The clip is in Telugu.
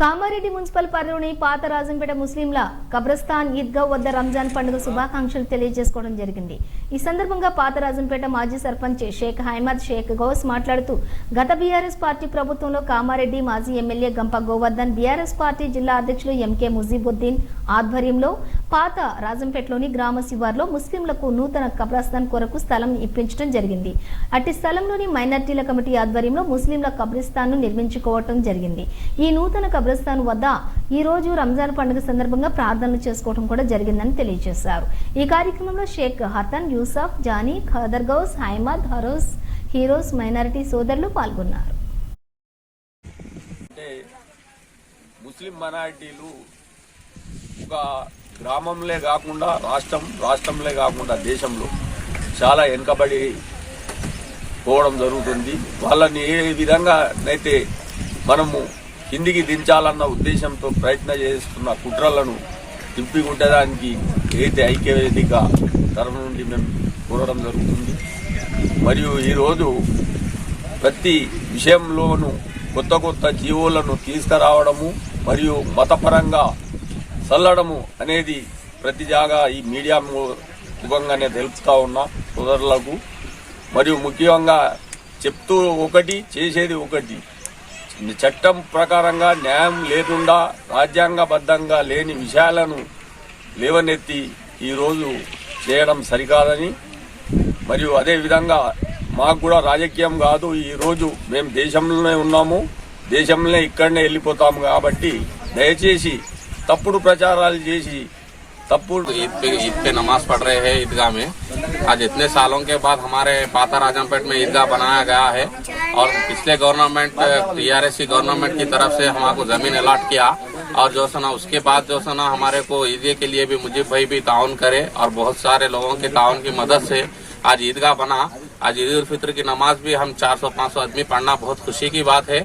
కామారెడ్డి మున్సిపల్ పరిధిలోని పాత రాజంపేట ముస్లింల కబ్రస్థాన్ ఈద్గా వద్ద రంజాన్ పండుగ శుభాకాంక్షలు తెలియజేసుకోవడం జరిగింది. ఈ సందర్భంగా పాత రాజంపేట మాజీ సర్పంచ్ షేక్ హైమద్ షేక్ గౌస్ మాట్లాడుతూ గత బీఆర్ఎస్ పార్టీ ప్రభుత్వంలో కామారెడ్డి మాజీ ఎమ్మెల్యే గంప గోవర్ధన్ బీఆర్ఎస్ పార్టీ జిల్లా అధ్యక్షులు ఎంకే ముజీబుద్దీన్ ఆధ్వర్యంలో పాత రాజంపేటలోని గ్రామ శివార్లో ముస్లింలకు నూతన కబ్రస్థాన్ కొరకు స్థలం ఇప్పించడం జరిగింది. అట్టి స్థలంలోని మైనార్టీల కమిటీ ఆధ్వర్యంలో ముస్లింల కబ్రిస్తాన్ను నిర్మించుకోవటం జరిగింది. ఈ నూతన కబ్రస్థాన్ వద్ద ఈ రోజు రంజాన్ పండుగ సందర్భంగా ప్రార్థనలు చేసుకోవడం కూడా జరిగిందని తెలియజేశారు. ఈ కార్యక్రమంలో షేక్ హతన్ యూసఫ్ జానీ ఖదర్ గౌస్ హైమద్ హరోస్ హీరోస్ మైనారిటీ సోదరులు పాల్గొన్నారు. ముస్లిం మైనారిటీలు ఒక గ్రామంలే కాకుండా రాష్ట్రం రాష్ట్రంలే కాకుండా దేశంలో చాలా వెనుకబడి పోవడం జరుగుతుంది. వాళ్ళని ఏ విధంగా అయితే మనము కిందికి దించాలన్న ఉద్దేశంతో ప్రయత్నం చేస్తున్న కుట్రలను తిప్పికొట్టడానికి ఏదైతే ఐక్యవేదిక తరఫు నుండి మేము కోరడం జరుగుతుంది. మరియు ఈరోజు ప్రతి విషయంలోనూ కొత్త కొత్త జీవోలను తీసుకురావడము మరియు మతపరంగా చల్లడము అనేది ప్రతి జాగా ఈ మీడియా ముఖంగానే తెలుపుతా ఉన్నా సోదరులకు. మరియు ముఖ్యంగా చెప్తూ ఒకటి చేసేది ఒకటి. చట్టం ప్రకారంగా న్యాయం లేకుండా రాజ్యాంగబద్ధంగా లేని విషయాలను లేవనెత్తి ఈరోజు చేయడం సరికాదని. మరియు అదే విధంగా మాకు కూడా రాజకీయం కాదు ఈరోజు మేము దేశంలోనే ఉన్నాము. దేశంలోనే ఇక్కడనే వెళ్ళిపోతాము కాబట్టి దయచేసి తప్పుడు ప్రచారాలు చేసి తప్పుడు ईद पे ईद पे नमाज पढ़ रहे हैं ईदगाह में आज इतने सालों के बाद हमारे पाता राजमपेट में ईदगाह बनाया गया है और पिछले गवर्नमेंट टीआरएस की गवर्नमेंट की तरफ से हमको जमीन अलाट किया और जो है ना उसके बाद जो है ना हमारे को ईदे के लिए भी मुझे भाई भी ताउन करे और बहुत सारे लोगों के ताउन की मदद से आज ईदगाह बना आज ईद उल फित्र की नमाज भी हम 400-500 आदमी पढ़ना बहुत खुशी की बात है